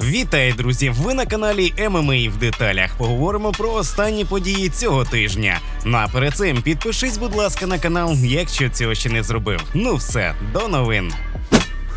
Вітаю, друзі! Ви на каналі ММА в деталях. Поговоримо про останні події цього тижня. Ну а перед цим підпишись, будь ласка, на канал, якщо цього ще не зробив. Ну все, до новин.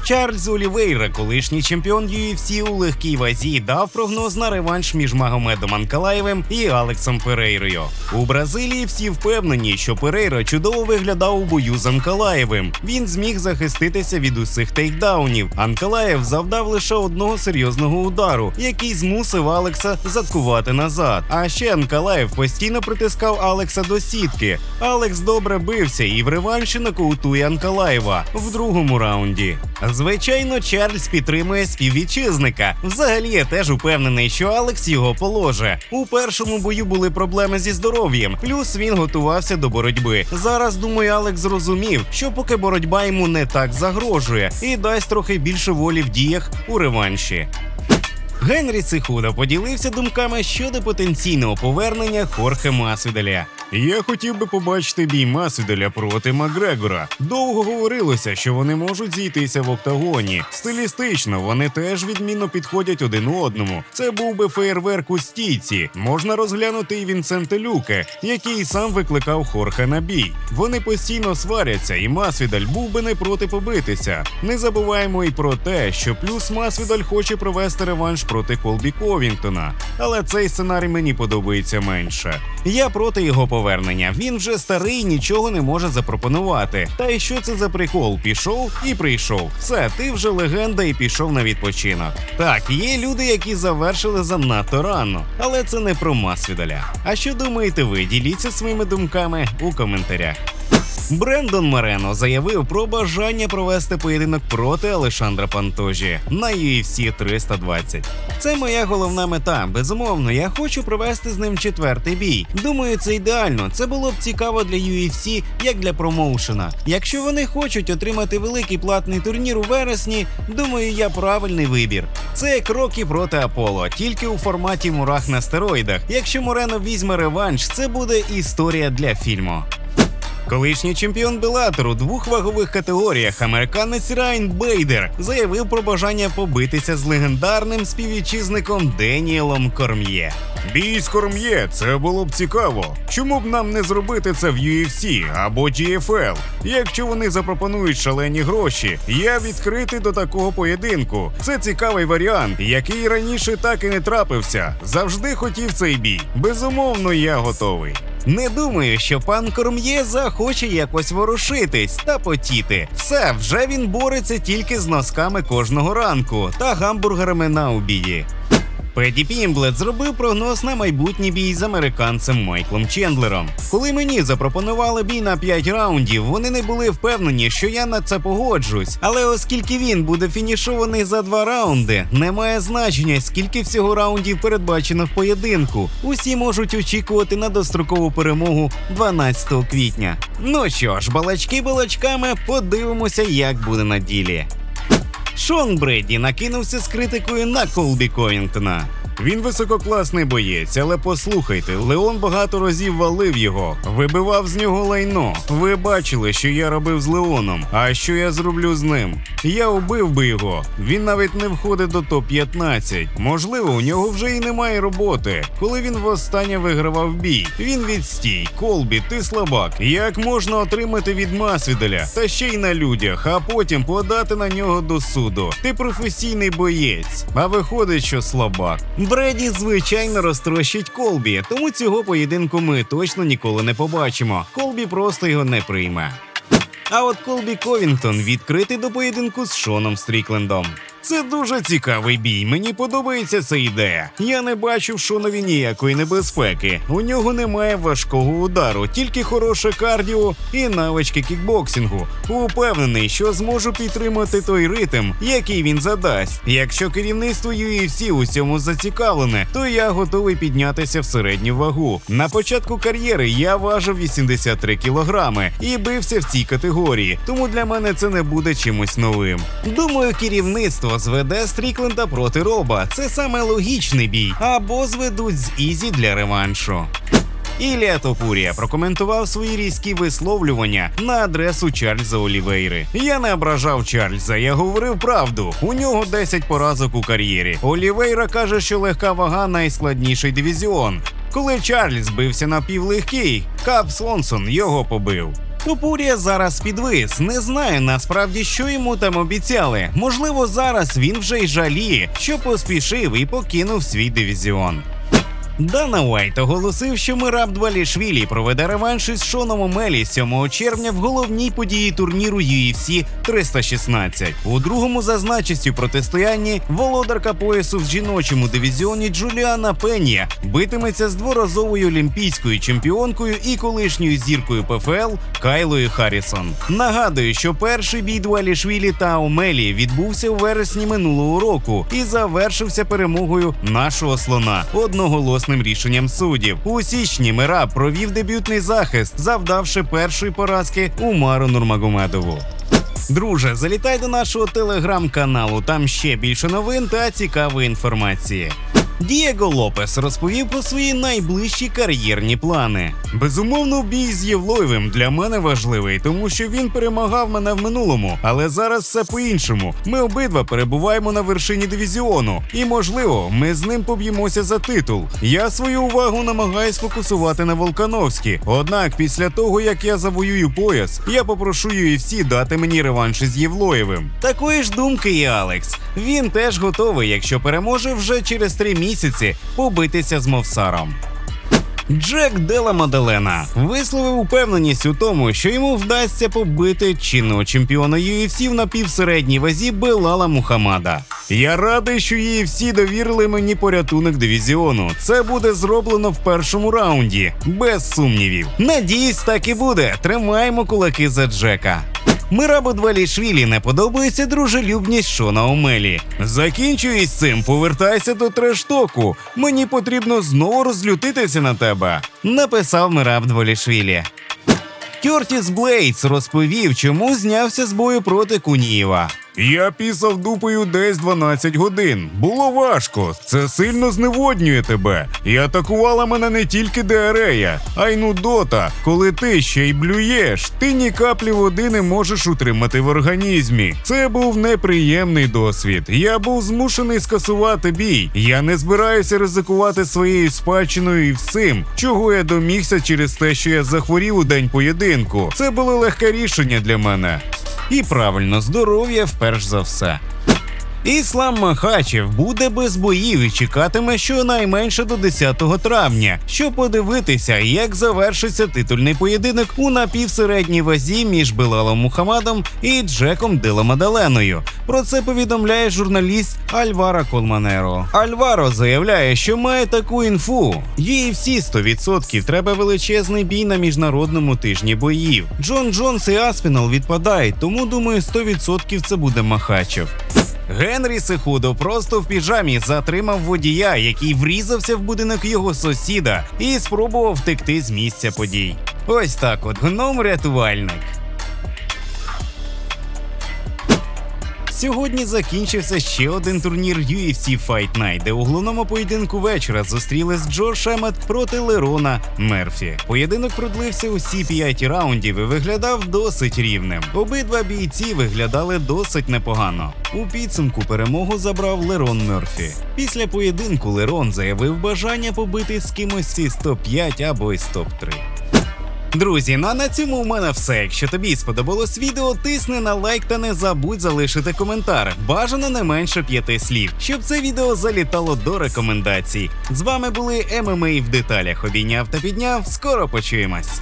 Чарльз Олівейра, колишній чемпіон UFC у легкій вазі, дав прогноз на реванш між Магомедом Анкалаєвим і Алексом Перейрою. У Бразилії всі впевнені, що Перейра чудово виглядав у бою з Анкалаєвим. Він зміг захиститися від усіх тейкдаунів. Анкалаєв завдав лише одного серйозного удару, який змусив Алекса заткувати назад. А ще Анкалаєв постійно притискав Алекса до сітки. Алекс добре бився і в реванші нокаутує Анкалаєва в другому раунді. Звичайно, Чарльз підтримує співвітчизника. Взагалі, я теж упевнений, що Алекс його положе. У першому бою були проблеми зі здоров'ям, плюс він готувався до боротьби. Зараз думаю, Алекс зрозумів, що поки боротьба йому не так загрожує, і дасть трохи більше волі в діях у реванші. Генрі Цихуда поділився думками щодо потенційного повернення Хорхе Масвідаля. Я хотів би побачити бій Масвідаля проти Макгрегора. Довго говорилося, що вони можуть зійтися в октагоні. Стилістично вони теж відмінно підходять один одному. Це був би феєрверк у стійці. Можна розглянути і Вінсенте Люке, який сам викликав Хорхе на бій. Вони постійно сваряться, і Масвідаль був би не проти побитися. Не забуваємо і про те, що плюс Масвідаль хоче провести реванш проти Колбі Ковінгтона. Але цей сценарій мені подобається менше. Я проти його повернення. Він вже старий, нічого не може запропонувати. Та й що це за прикол? Пішов і прийшов. Все, ти вже легенда і пішов на відпочинок. Так, є люди, які завершили занадто рано, але це не про Масвідаля. А що думаєте ви? Діліться своїми думками у коментарях. Брендон Марено заявив про бажання провести поєдинок проти Алешандра Пантожі на UFC 320. Це моя головна мета. Безумовно, я хочу провести з ним четвертий бій. Думаю, це ідеально. Це було б цікаво для UFC, як для промоушена. Якщо вони хочуть отримати великий платний турнір у вересні, думаю, я правильний вибір. Це як Рокі проти Аполло, тільки у форматі мурах на стероїдах. Якщо Морено візьме реванш, це буде історія для фільму. Колишній чемпіон Белатор двох вагових категоріях американець Райан Бейдер заявив про бажання побитися з легендарним співвітчизником Деніелом Корм'є. Бій з Корм'є це було б цікаво. Чому б нам не зробити це в UFC або GFL? Якщо вони запропонують шалені гроші, я відкритий до такого поєдинку. Це цікавий варіант, який раніше так і не трапився. Завжди хотів цей бій. Безумовно, я готовий. Не думаю, що пан Корм'є захоче якось ворушитись та потіти. Все, вже він бореться тільки з носками кожного ранку та гамбургерами на обіді. Педі Пімблет зробив прогноз на майбутній бій з американцем Майклом Чендлером. Коли мені запропонували бій на 5 раундів, вони не були впевнені, що я на це погоджусь. Але оскільки він буде фінішований за два раунди, немає значення, скільки всього раундів передбачено в поєдинку. Усі можуть очікувати на дострокову перемогу 12 квітня. Ну що ж, балачки балачками, подивимося, як буде на ділі. Шон Бреді накинувся з критикою на Колбі Ковінгтона. Він висококласний боєць, але послухайте, Леон багато разів валив його, вибивав з нього лайно. Ви бачили, що я робив з Леоном. А що я зроблю з ним? Я убив би його. Він навіть не входить до топ-15. Можливо, у нього вже і немає роботи. Коли він востаннє вигравав бій, він відстій. Колбі, ти слабак. Як можна отримати від Масвіделя, та ще й на людях, а потім подати на нього до суду? Ти професійний боєць, а виходить, що слабак. Бреді, звичайно, розтрощить Колбі, тому цього поєдинку ми точно ніколи не побачимо. Колбі просто його не прийме. А от Колбі Ковінгтон відкритий до поєдинку з Шоном Стріклендом. Це дуже цікавий бій. Мені подобається ця ідея. Я не бачу в Шонові ніякої небезпеки. У нього немає важкого удару, тільки хороше кардіо і навички кікбоксингу. Упевнений, що зможу підтримати той ритм, який він задасть. Якщо керівництво UFC у цьому зацікавлене, то я готовий піднятися в середню вагу. На початку кар'єри я важив 83 кілограми і бився в цій категорії, тому для мене це не буде чимось новим. Думаю, керівництво зведе Стрікленда проти Роба. Це саме логічний бій. Або зведуть з Ізі для реваншу. Ілія Топурія прокоментував свої різкі висловлювання на адресу Чарльза Олівейри. Я не ображав Чарльза, я говорив правду. У нього 10 поразок у кар'єрі. Олівейра каже, що легка вага найскладніший дивізіон. Коли Чарльз бився на півлегкий, Кап Слонсон його побив. Топурія зараз підвис, не знає насправді, що йому там обіцяли. Можливо, зараз він вже й жаліє, що поспішив і покинув свій дивізіон. Дана Уайт оголосив, що Мираб Двалішвілі проведе реванш із Шоном Омелі 7 червня в головній події турніру UFC 316. У другому за значістю протистоянні володарка поясу в жіночому дивізіоні Джуліана Пенія битиметься з дворазовою олімпійською чемпіонкою і колишньою зіркою ПФЛ Кайлою Харрісон. Нагадую, що перший бій Двалішвілі та Омелі відбувся у вересні минулого року і завершився перемогою нашого слона одноголосним рішенням суддів. У січні Мира провів дебютний захист, завдавши першої поразки Умару Нурмагомедову. Друже, залітай до нашого телеграм-каналу. Там ще більше новин та цікавої інформації. Дієго Лопес розповів про свої найближчі кар'єрні плани. Безумовно, бій з Євлоєвим для мене важливий, тому що він перемагав мене в минулому, але зараз все по-іншому. Ми обидва перебуваємо на вершині дивізіону, і можливо, ми з ним поб'ємося за титул. Я свою увагу намагаюсь фокусувати на Волкановські. Однак, після того як я завоюю пояс, я попрошу UFC дати мені реванш із Євлоєвим. Такої ж думки і Алекс. Він теж готовий, якщо переможе вже через три місяці побитися з Мовсаром. Джек Дела Маделена висловив упевненість у тому, що йому вдасться побити чинного чемпіона UFC в напівсередній вазі Белала Мухаммада. Я радий, що UFC довірили мені порятунок дивізіону. Це буде зроблено в першому раунді, без сумнівів. Надіюсь, так і буде. Тримаємо кулаки за Джека. Мирабу Двалішвілі не подобається дружелюбність Шона Омелі. Закінчуй з цим, повертайся до трештоку. Мені потрібно знову розлютитися на тебе. Написав Мираб Двалішвілі. Кертіс Блейдс розповів, чому знявся з бою проти Кунієва. Я пісав дупою десь 12 годин. Було важко. Це сильно зневоднює тебе. І атакувала мене не тільки диарея, а й нудота. Коли ти ще й блюєш, ти ні каплі води не можеш утримати в організмі. Це був неприємний досвід. Я був змушений скасувати бій. Я не збираюся ризикувати своєю спадщиною і всім, чого я домігся через те, що я захворів у день поєдинку. Це було легке рішення для мене. І правильно, здоров'я вперш за все. Іслам Махачев буде без боїв і чекатиме щонайменше до 10 травня, щоб подивитися, як завершиться титульний поєдинок у напівсередній вазі між Белалом Мухаммадом і Джеком Деламадаленою. Про це повідомляє журналіст Альвара Колманеро. Альваро заявляє, що має таку інфу. UFC 100% треба величезний бій на міжнародному тижні боїв. Джон Джонс і Аспінал відпадають, тому думаю, 100% це буде Махачев. Генрі Сихудо просто в піжамі затримав водія, який врізався в будинок його сусіда і спробував втекти з місця подій. Ось так от гном рятувальник. Сьогодні закінчився ще один турнір UFC Fight Night, де у головному поєдинку вечора зустрілись Джо Шемет проти Лерона Мерфі. Поєдинок продлився усі п'ять раундів і виглядав досить рівним. Обидва бійці виглядали досить непогано. У підсумку перемогу забрав Лерон Мерфі. Після поєдинку Лерон заявив бажання побити з кимось із топ-5 або із топ-3. Друзі, ну а на цьому у мене все. Якщо тобі сподобалось відео, тисни на лайк та не забудь залишити коментар. Бажано не менше п'яти слів, щоб це відео залітало до рекомендацій. З вами були ММА в деталях. Обійняв та підняв. Скоро почуємось.